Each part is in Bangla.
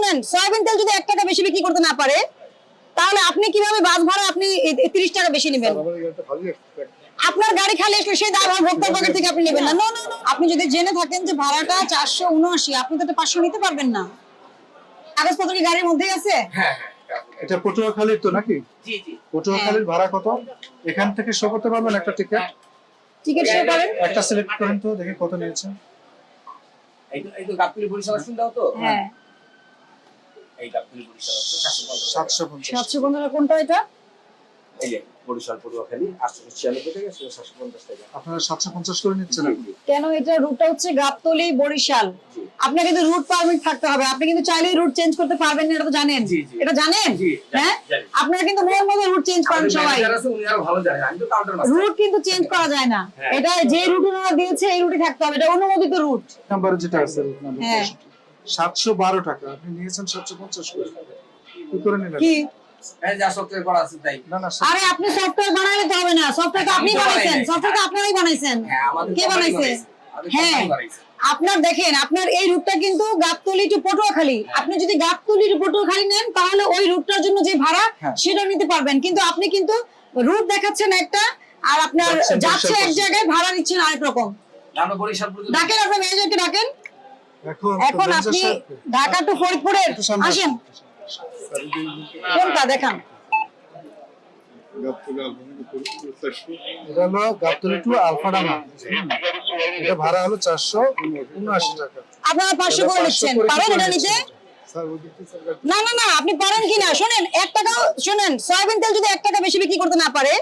শুনেন সয়াবিন তেল যদি এক টাকা বেশি বিক্রি করতে না পারে তাহলে আপনি কীভাবে বাস ভাড়া আপনি তিরিশ টাকা বেশি নেবেন। আপনার গাড়ি খালি আসলে সেই দাম ভোক্তার পকেট থেকে আপনি নেবেন না. আপনি যদি জেনে থাকেন যে ভাড়াটা চারশো উনআশি আপনি তো পাঁচশো নিতে পারবেন না। কাগজপত্র কি গাড়ির মধ্যেই আছে? হ্যাঁ হ্যাঁ এটা পটুয়াখালীর তো নাকি? জি জি। পটুয়াখালীর ভাড়া কত? এখান থেকে শো করতে পারবেন একটা টিকিট টিকিট শো করেন। একটা সিলেক্ট করেন তো দেখি কত নিয়েছেন এই তো এই তো গাবতলি বরিশাল শুনতে হতো হ্যাঁ। বরিশাল কোনটা এটা? এই যে বরিশাল পটুয়াখালী টাকা আপনারা সাতশো পঞ্চাশ করে নিচ্ছেন জি, এখন? জি, কেন এটা রুটটা হচ্ছে গাবতলি বরিশাল? আপনার কিন্তু রুট পারমিট থাকতে হবে। আপনি কিন্তু চাইলেই রুট চেঞ্জ করতে পারবেন না এটা তো জানেন। জি, জি। এটা জানেন? হ্যাঁ? আপনারা কিন্তু মন মতো রুট চেঞ্জ করেন সবাই। manager আছে, উনি আরও ভালো জানেন আমি তো কাউন্টার মাস্টার রুট কিন্তু চেঞ্জ করা যায় না। হ্যাঁ। এটা যে রুট ওনারা দিয়েছে এই রুটে থাকতে হবে। এটা অনুমোদিত রুট নাম্বারে যেটা আছে হ্যাঁ। সাতশো বারো টাকা। আপনি নিয়েছেন সাতশো পঞ্চাশ করে। কি করে নিলেন? কি? এই যা সফটওয়্যার করা আছে তাই না না আরে আপনি সফটওয়্যার বানালে তো হবে না। সফটওয়্যার তো আপনি আমি তো বানাই বানাইছেন। সফটওয়্যার তো আপনারাই বানাইছেন। হ্যাঁ কে বানাইছে? বানাইছে। হ্যাঁ। আপনার দেখেন আপনার এই রুটটা কিন্তু গাবতলি টু পটুয়াখালী। আপনি যদি গাবতলি টু পটুয়াখালী নেন তাহলে ওই রুটটার জন্য যে ভাড়া হ্যাঁ। সেটা নিতে পারবেন। কিন্তু আপনি কিন্তু রুট দেখাচ্ছেন একটা আর আপনার যাচ্ছে এক জায়গায় ভাড়া নিচ্ছেন আরেক রকম। আমরা বরিশাল পর্যন্ত ডাকেন আপনার ম্যানেজারকে ডাকেন। এখন আপনি ঢাকা টু ফরিদপুরের আসেন। কোনটা দেখান? এটা হলো গাবতলি টু আলফাডাঙ্গা এটা ভাড়া হলো চারশো উনআশি টাকা। আপনারা পাঁচশো করে নিচ্ছেন। পারেন এটা নিতে? না না না আপনি পারেন কি না? শোনেন এক টাকা শোনেন সয়াবিন তেল যদি এক টাকা বেশি বিক্রি করতে না পারে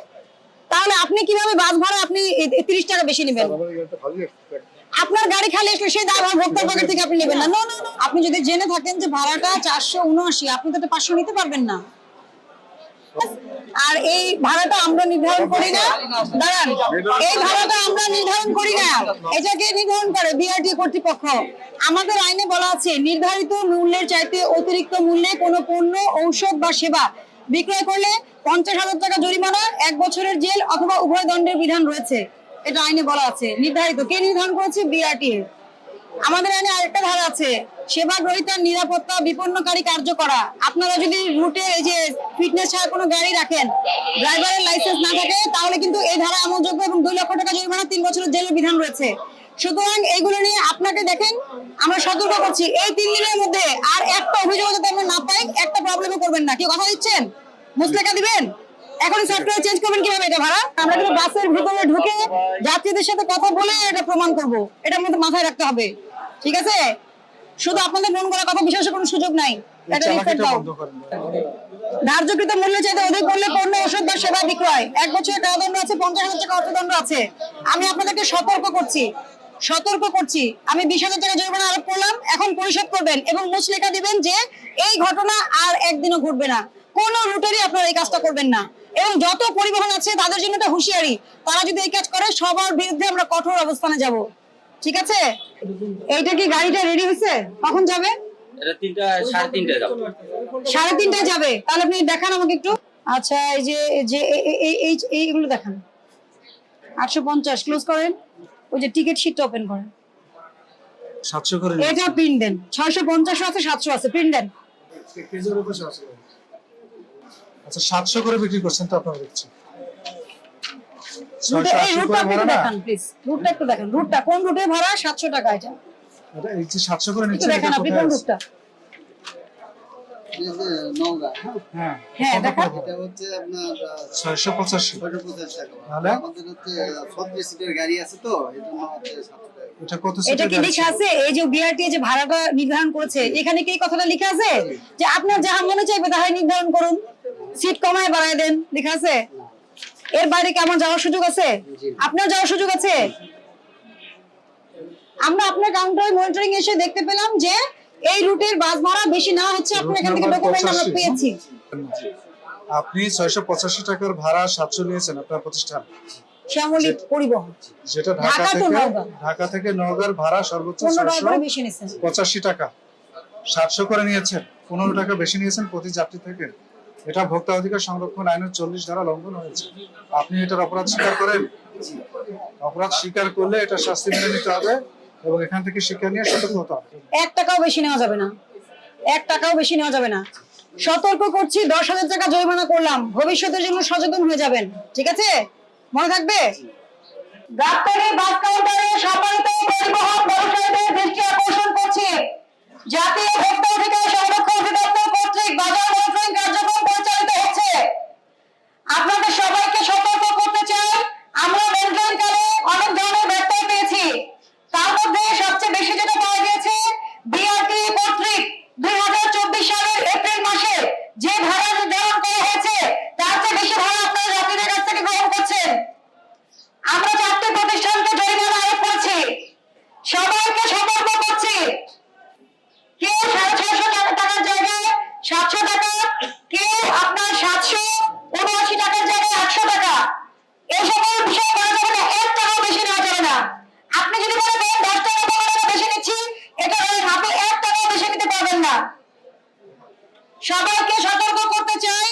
তাহলে আপনি কীভাবে বাস ভাড়া আপনি তিরিশ টাকা বেশি নেবেন? আপনার গাড়ি খালি আসলে সেই দাম ভোক্তার পকেট থেকে আপনি নেবেন না. আপনি যদি জেনে থাকেন যে ভাড়াটা চারশো উনআশি আপনি তো পাঁচশো নিতে পারবেন না। আর এই ভাড়াটা আমরা নির্ধারণ করি না। দাঁড়ান এই ভাড়াটা আমরা নির্ধারণ করি না। এটাকে নির্ধারণ করে বিআরটি কর্তৃপক্ষ। আমাদের আইনে বলা আছে নির্ধারিত মূল্যের চাইতে অতিরিক্ত মূল্যে কোনো পণ্য ঔষধ বা সেবা বিক্রয় করলে পঞ্চাশ হাজার টাকা জরিমানা এক বছরের জেল অথবা উভয় দণ্ডের বিধান রয়েছে। এটা আইনে বলা আছে। নির্ধারিত কে নির্ধারণ করেছে? বিআরটি আমাদের আইনে আরেকটা ধারা আছে। সেবা গ্রহীতার নিরাপত্তা বিপন্নকারী কার্য করা। আপনারা যদি রুটে এই যে ফিটনেস ছাড়া কোনো গাড়ি রাখেন ড্রাইভারের লাইসেন্স না থাকে, তাহলে কিন্তু এই ধারা আমলযোগ্য এবং দুই লক্ষ টাকা জরিমানা, তিন বছরের জেলের বিধান রয়েছে। সুতরাং এইগুলো নিয়ে আপনাকে দেখেন, আমরা সতর্ক করছি। এই তিন দিনের মধ্যে আর একটা অভিযোগ যাতে আমরা না পাই, একটা প্রবলেমে করবেন না। কি কথা দিচ্ছেন? মুসলেখা দিবেন? এখন সফটওয়্যার চেঞ্জ করবেন কীভাবে এটা ভাড়া? আমরা কিন্তু বাসের ভিতরে ঢুকে যাত্রীদের সাথে কথা বলে এটা প্রমাণ করব। এটার মধ্যে মাথায় রাখতে হবে। ঠিক আছে? শুধু আপনাদের মন করা কথা বিশ্বাসের কোনো সুযোগ নাই। এটা রিপোর্ট দাও। ধার্যকৃত মূল্য চাইতে অধিক মূল্যে পণ্য ওষুধ বা সেবা বিক্রয়। এক বছরের কারাদণ্ড আছে পঞ্চাশ হাজার টাকা অর্থদণ্ড আছে। আমি আপনাদেরকে সতর্ক করছি। সতর্ক করছি। আমি বিশ হাজার টাকা জরিমানা আরোপ করলাম এখন পরিশোধ করবেন এবং মুচলেখা দিবেন যে এই ঘটনা আর একদিনও ঘটবে না। কোন রুটেরই আপনারা এই কাজটা করবেন না। এবং যত পরিবহন আছে তাদের জন্য এটা হুঁশিয়ারি। তারা যদি এই কাজ করে সবার বিরুদ্ধে আমরা কঠোর অবস্থানে যাব। ঠিক আছে? এইটা কি গাড়িটা রেডি হয়েছে? কখন যাবে? সাড়ে তিনটায় যাবে। তাহলে আপনি দেখান আমাকে একটু। আচ্ছা এই যে যে এই- এই- এই- এই এইগুলো দেখান। আটশো পঞ্চাশ ক্লোজ করেন। ওই যে টিকিট শিটটা ওপেন করেন। সাতশো করে এটা প্রিন্ট দেন। ছয়শো পঞ্চাশ আছে সাতশো আছে। প্রিন্ট দেন কেজির উপর সাতশো করে। আচ্ছা সাতশো করে বিক্রি করছেন তো আপনারা দেখছি এই রুটটা করে আপনি ভাড়া একটু দেখান প্লিজ রুটটা একটু দেখান। রুটটা কোন রুটে ভাড়া? সাতশো টাকা এটা। এটা এই যে সাতশো করে একটু নিচ্ছেন আপনি কোন রুটটা? নওগাঁ হ্যাঁ? হ্যাঁ, কত দেখান। করে? এটা হচ্ছে আপনার ছয়শো পঁচাশি। ছয়শো পঞ্চাশ টাকা। তাহলে? আমাদের হচ্ছে ছত্রিশ সিটের গাড়ি আছে তো এই জন্য হচ্ছে সাতশো টাকা। এটা কত এটা সিটের কি লেখা আছে? এই যে বিআরটি যে ভাড়াটা নির্ধারণ করেছে এখানে কি কথাটা লেখা আছে? যে আপনার যাহা মনে চাইবে তাহাই নির্ধারণ করুন। সিট কমায় বাড়ায় দেন লেখা আছে? এর বাইরে কি আমার যাওয়ার সুযোগ আছে? আপনার যাওয়ার সুযোগ আছে? আমরা আপনার কাউন্টারে মনিটরিং এসে দেখতে পেলাম যে এই রুটের বাস ভাড়া বেশি না হচ্ছে আপনার এখান থেকে ডকুমেন্ট আমরা পেয়েছি। আপনি ছয়শো পঁচাশি টাকার ভাড়া সাতশো নিয়েছেন আপনার প্রতিষ্ঠান? শ্যামলী পরিবহন। যেটা ঢাকা থেকে। ঢাকা থেকে নওগাঁর ভাড়া সর্বোচ্চ পনেরো টাকা ছয়শো করে নিয়েছেন। পনেরো টাকা বেশি নিয়েছেন প্রতি যাত্রী থেকে। এটা ভোক্তা অধিকার সংরক্ষণ আইনের চল্লিশ ধারা লঙ্ঘন হয়েছে। আপনি এটার অপরাধ স্বীকার করেন? অপরাধ স্বীকার করলে এটা শাস্তি মেনে নিতে হবে এবং এখান থেকে শিক্ষা নিয়ে সতর্ক হতে হবে। এক টাকাও বেশি নেওয়া যাবে না। এক টাকাও বেশি নেওয়া যাবে না। সতর্ক করছি, দশ হাজার টাকা জরিমানা করলাম। ভবিষ্যতের জন্য সচেতন হয়ে যাবেন। ঠিক আছে? মনে থাকবে? গাবতলী বাস কাউন্টারে সম্মানিত পরিবহন ব্যবসায়ীদের দৃষ্টি আকর্ষণ করছি। জাতীয় ভোক্তা অধিকার সংরক্ষণ অধিদপ্তর কর্তৃক বাজার মনিটরিং কার্যক্রম পরিচালিত হচ্ছে আপনাদের সবাইকে সতর্ক করতে চাই আমরা মনিটরিং কালে অনেক ধরনের ব্যত্যয় পেয়েছি তার মধ্যে সবচেয়ে বেশি যেটা পাওয়া গিয়েছে বিআরটি কর্তৃক দুই হাজার চব্বিশ সালের এপ্রিল মাসে যে ভাড়া নির্ধারণ করা হয়েছে তার চেয়ে বেশি ভাড়া আপনারা যাত্রীদের কাছ থেকে গ্রহণ করছেন আমরা চারটি প্রতিষ্ঠানকে জরিমানা আরোপ করেছি সবাইকে সতর্ক করছি কেউ সাড়ে ছয়শো টাকা টাকার জায়গায় সাতশো টাকা কেউ আপনার সাতশো উনআশি টাকার জায়গায় একশো টাকা এই সকল বিষয় বলা যাবে না, এক টাকাও বেশি নেওয়া যাবে না। আপনি যদি করেন দশ টাকা পনেরো নিচ্ছি এটা আপনি এক টাকাও বেশি নিতে পারবেন না। সবাইকে সতর্ক করতে চাই